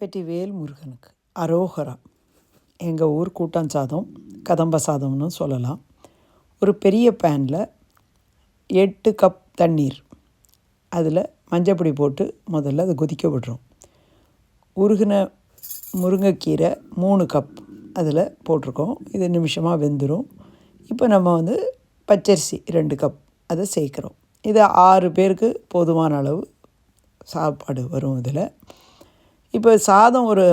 வெற்றிவேல் முருகனுக்கு. அரோகரா. எங்கள் ஊர் கூட்டான் சாதம் கதம்ப சாதம்னு சொல்லலாம். ஒரு பெரிய பேனில் எட்டு கப் தண்ணீர். அதில் மஞ்சப்பொடி போட்டு முதல்ல அதை கொதிக்க விடுறோம். உருகின முருங்கைக்கீரை மூணு கப் அதில் போட்டிருக்கோம். இது நிமிஷமாக வெந்துடும் இப்போ நம்ம வந்து பச்சரிசி ரெண்டு கப் அதை சேர்க்குறோம். இது ஆறு பேருக்கு போதுமான அளவு சாப்பாடு வரும் இதில். இப்போ சாதம் ஒரு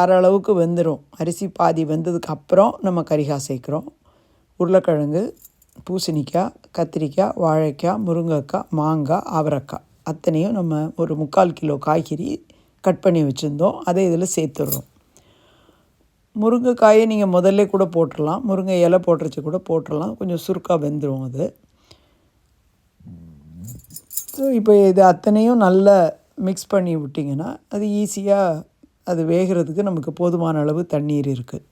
அரை அளவுக்கு வெந்துடும் அரிசி பாதி வெந்ததுக்கு அப்புறம் நம்ம கரிகா சேர்க்குறோம். உருளைக்கிழங்கு பூசணிக்காய் கத்திரிக்காய் வாழைக்காய் முருங்கைக்காய் மாங்காய் அவரைக்காய் அத்தனையும் நம்ம ஒரு முக்கால் கிலோ காய்கறி கட் பண்ணி வச்சுருந்தோம். அதை இதில் சேர்த்துடுறோம். முருங்கைக்காயை நீங்கள் முதல்ல கூட போட்டுடலாம். முருங்கை இலை போட்டுருச்சு கூட போட்டுடலாம். கொஞ்சம் சுருக்காக வெந்துடும் அது. ஸோ இப்போ இது அத்தனையும் நல்லா மிக்ஸ் பண்ணி விட்டிங்கன்னா அது ஈஸியாக அது வேகிறதுக்கு நமக்கு போதுமான அளவு தண்ணீர் இருக்குது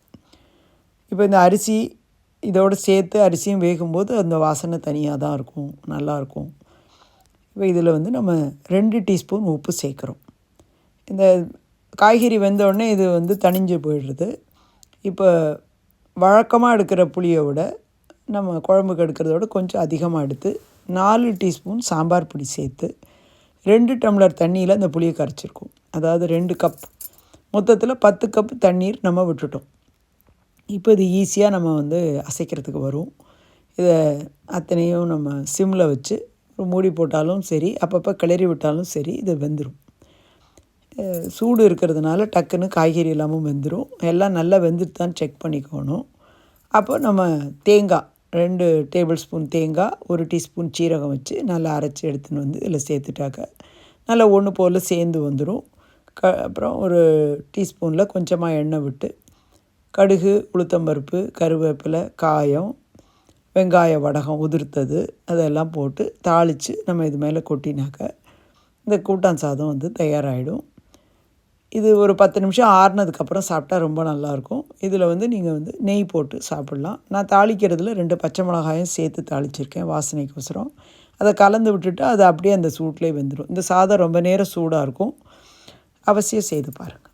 இப்போ இந்த அரிசி இதோடு சேர்த்து அரிசியும் வேகும்போது அந்த வாசனை தனியாக தான் இருக்கும் நல்லாயிருக்கும் இப்போ இதில் வந்து நம்ம ரெண்டு டீஸ்பூன் உப்பு சேர்க்குறோம். இந்த காய்கறி வெந்தோடனே இது வந்து தணிஞ்சு போயிடுறது இப்போ வழக்கமாக எடுக்கிற புளியை விட நம்ம குழம்புக்கு எடுக்கிறதோட கொஞ்சம் அதிகமாக எடுத்து நாலு டீஸ்பூன் சாம்பார் பொடி சேர்த்து ரெண்டு டம்ளர் தண்ணியில் அந்த புளியை கரைச்சிருக்கோம். அதாவது ரெண்டு கப் மொத்தத்தில் பத்து கப் தண்ணீர் நம்ம விட்டுட்டோம். இப்போ இது ஈஸியாக நம்ம வந்து அசைக்கிறதுக்கு வரும். இதை அத்தனையும் நம்ம சிம்மில் வச்சு மூடி போட்டாலும் சரி அப்பப்போ கிளறி விட்டாலும் சரி இது வெந்துடும் சூடு இருக்கிறதுனால டக்குன்னு காய்கறி எல்லாமும் வெந்துடும் எல்லாம் நல்லா வெந்துட்டு செக் பண்ணிக்கணும். அப்போ நம்ம தேங்காய் ரெண்டு டேபிள் ஸ்பூன் தேங்காய் ஒரு டீஸ்பூன் சீரகம் வச்சு நல்லா அரைச்சி எடுத்துன்னு வந்து இதில் சேர்த்துட்டாக்க நல்லா ஒன்று போல் சேர்ந்து வந்துடும் க அப்புறம் ஒரு டீஸ்பூனில் கொஞ்சமாக எண்ணெய் விட்டு கடுகு உளுத்தம்பருப்பு கருவேப்பிலை காயம் வெங்காய வடகம் உதிர்த்தது அதெல்லாம் போட்டு தாளித்து நம்ம இது மேலே கொட்டினாக்க இந்த கூட்டான் சாதம் வந்து தயாராகிடும் இது ஒரு பத்து நிமிஷம் ஆறுனதுக்கப்புறம் சாப்பிட்டா ரொம்ப நல்லாயிருக்கும். இதில் வந்து நீங்கள் வந்து நெய் போட்டு சாப்பிட்லாம். நான் தாளிக்கிறதுல ரெண்டு பச்சை மிளகாயும் சேர்த்து தாளிச்சிருக்கேன் வாசனைக்கோசரம். அதை கலந்து விட்டுட்டு அது அப்படியே அந்த சூட்லேயே வெந்துடும் இந்த சாதம் ரொம்ப நேரம் சூடாக இருக்கும். அவசியம் செய்து பாருங்கள்